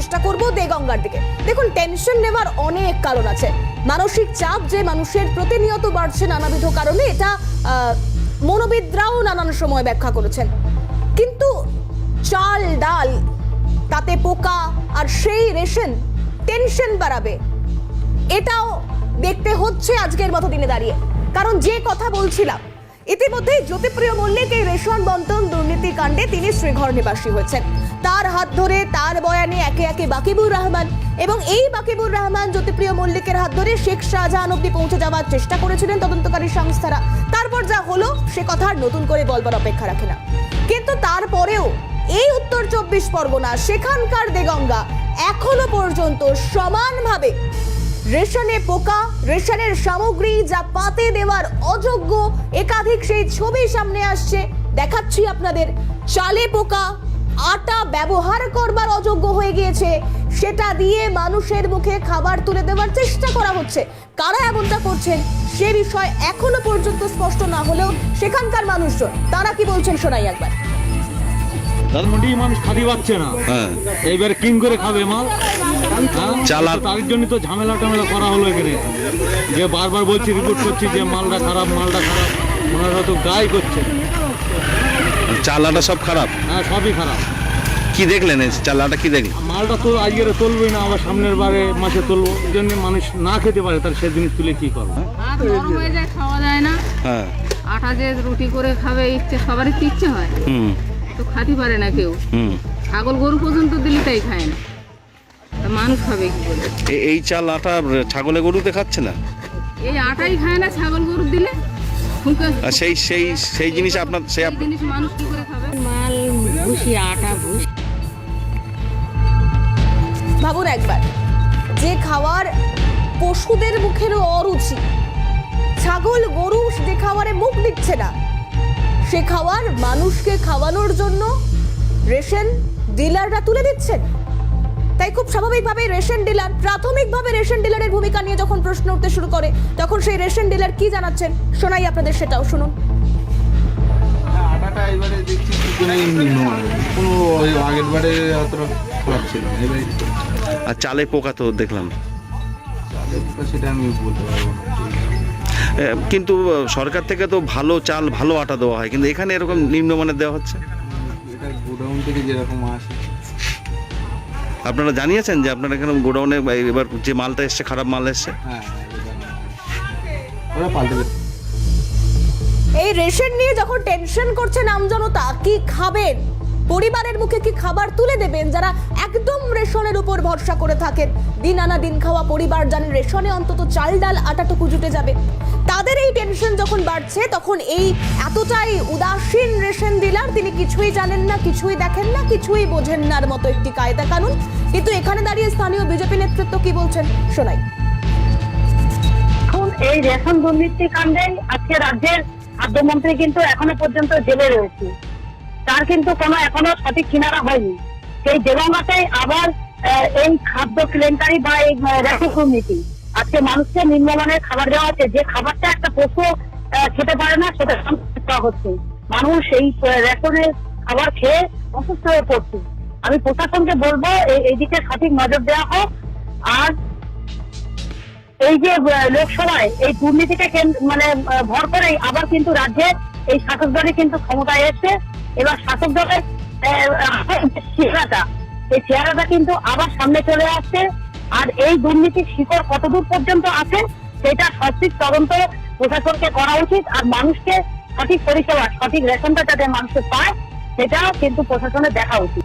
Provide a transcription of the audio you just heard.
চেষ্টা করব দেগঙ্গার দিকে। দেখুন টেনশন নেওয়ার অনেক কারণ আছে। মানসিক চাপ যে মানুষের প্রতিনিয়ত বাড়ছে নানাবিধ কারণে, এটা মনোবিদরাও নানান সময় ব্যাখ্যা করেছেন। কিন্তু চাল, ডাল, তাতে পোকা আর সেই রেশন টেনশন বাড়াবে। এটাও দেখতে হচ্ছে আজকের মতো দিনে দাঁড়িয়ে। কারণ যে কথা বলছিলাম ইতিমধ্যেই জ্যোতিপ্রিয় মল্লিক এই রেশন বন্টন দুর্নীতি কাণ্ডে তিনি শ্রীঘর নিবাসী হয়েছেন। তার হাত ধরে, তার বয়ানে একে একে বাকিবুর রহমান এবং এই বাকিবুর রহমান জ্যোতিপ্রিয় মল্লিকের হাত ধরে শেখ শাহজাহান অব্দি পৌঁছে যাওয়ার চেষ্টা করেছিলেন তদন্তকারী সংস্থারা। তারপর যা হলো, সে কথা আর নতুন করে বলবার অপেক্ষা রাখে না। কিন্তু তারপরেও এই উত্তর চব্বিশ পরগনা, সেখানকার দেগঙ্গা এখনও পর্যন্ত সমানভাবে রেশনে পোকা রেশনের সামগ্রী যা পাতে দেওয়ার অযোগ্য একাধিক সেই ছবি সামনে আসছে। দেখাচ্ছি আপনাদের। চালে পোকা আটা ব্যবহার করবার অযোগ্য হয়ে গিয়েছে। সেটা দিয়ে মানুষের মুখে খাবার তুলে দেওয়ার চেষ্টা করা হচ্ছে। কারা এমনটা করছেন সে বিষয় এখনও পর্যন্ত স্পষ্ট না হলেও সেখানকার মানুষজন তারা কি বলছেন শোনাই একবার। মানুষ খাদি পাচ্ছে না। হ্যাঁ। এইবার কিন করে খাবে মাল চালাক- তার জন্য তো ঝামেলা টামেলা করা হলো এখানে। যে বারবার বলছি রিপোর্ট করছি যে মালটা খারাপ মালটা খারাপ। ওনারা তো গায়ে করছে চালাটা সব খারাপ? হ্যাঁ সবই খারাপ। কি দেখলেন এই চালাটা কি দেখলেন? মালটা তো আজকের তুলবই না আবার সামনের বারে মাসে তুলবো। এই জন্য মানুষ না খেতে পারে তার সে জিনিস তুলে কি করবে? হয়ে। যায় খাওয়া যায় না। হ্যাঁ। আটা যে রুটি করে খাবে ইচ্ছে সবারই ইচ্ছে হয়। হুম। তো খাতে পারে না কেউ। ছাগল গরু পর্যন্ত দিলে তাই খায় না। মানুষ খাবে কি এই চাল আটা ছাগলে গরুতে খাচ্ছে না? এই আটাই খায় না ছাগল গরু দিলে সেই সেই সেই জিনিস আপনার সেই জিনিস মানুষ কি করে খাবে? মাল ভুসি আটা ভুসি। ভাবুন একবার যে খাওয়ার পশুদের মুখেরও অরুচি ছাগল গরু যে খাবারে মুখ দিচ্ছে না সে খাবার মানুষকে খাওয়ানোর জন্য রেশন ডিলাররা তুলে দিচ্ছেন। তাই খুব স্বাভাবিকভাবে রেশন ডিলার প্রাথমিকভাবে রেশন ডিলারের ভূমিকা নিয়ে যখন প্রশ্ন উঠতে শুরু করে তখন সেই রেশন ডিলার কি জানাচ্ছেন? শোনাই আপনাদের সেটাও শুনুন। আটাটা এবারে দেখছি কোনো আগের বারে অতটা খারাপ ছিল এবারে আর চালে পোকা তো দেখলাম। সেটা আমি বলতে পারব কিন্তু সরকার থেকে তো ভালো চাল ভালো আটা দেওয়া হয় কিন্তু এখানে এরকম নিম্নমানের দেওয়া হচ্ছে? এটা গোডাউন থেকে যেরকম আসে আপনারা জানিয়েছেন যে আপনারা এখানে গোডাউনে এবার যে মালটা এসছে খারাপ মাল এসছে? হ্যাঁ এই রেশন নিয়ে যখন টেনশন করছেন আমজনতা কি খাবেন? পরিবারের মুখে কি খাবার তুলে দেবেন যারা একদম রেশনের উপর ভরসা করে থাকেন? দিন আনা দিন খাওয়া পরিবার জানেন রেশনে অন্তত চাল ডাল আটাটুকু জুটে যাবে। তাদের এই টেনশন যখন বাড়ছে, তখন এই এতটাই উদাসীন রেশন ডিলার তিনি কিছুই জানেন না, কিছুই দেখেন না, কিছুই বোঝেন নার মতো একটি কায়দা কানুন। কিন্তু এখানে দাঁড়িয়ে স্থানীয় বিজেপি নেতৃত্ব কি বলছেন? শোনাই। এই রেশন দুর্নীতি কাণ্ডে আজকে রাজ্যের খাদ্যমন্ত্রী কিন্তু এখনও পর্যন্ত জেলে রয়েছে। তার কিন্তু কোনো এখনও সঠিক কিনারা হয়নি। সেই দেবঙ্গাতে আবার এই খাদ্য কেলেঙ্কারি বা এই আহ, দুর্নীতি আজকে মানুষকে নিম্নমানের খাবার দেওয়া হচ্ছে। যে খাবারটা একটা পশু খেতে পারে না সেটা দেওয়া হচ্ছে। মানুষ এই রেশনের খাবার খেয়ে অসুস্থ হয়ে পড়ছে। আমি প্রশাসনকে বলব এই- এই দিকে সঠিক নজর দেওয়া হোক। আর এই যে লোকসভায় এই দুর্নীতিকে মানে ভর করেই আবার কিন্তু রাজ্যে এই শাসক দলে কিন্তু ক্ষমতায় এসছে। এবার শাসক দলের চেহারাটা, এই চেহারাটা কিন্তু আবার সামনে চলে আসছে। আর এই দুর্নীতির শিকড় কতদূর পর্যন্ত আছে, সেটা সঠিক তদন্ত প্রশাসনকে করা উচিত আর মানুষকে সঠিক পরিষেবা, সঠিক রেশনটা যাতে মানুষের পায় সেটা কিন্তু প্রশাসনের দেখা উচিত।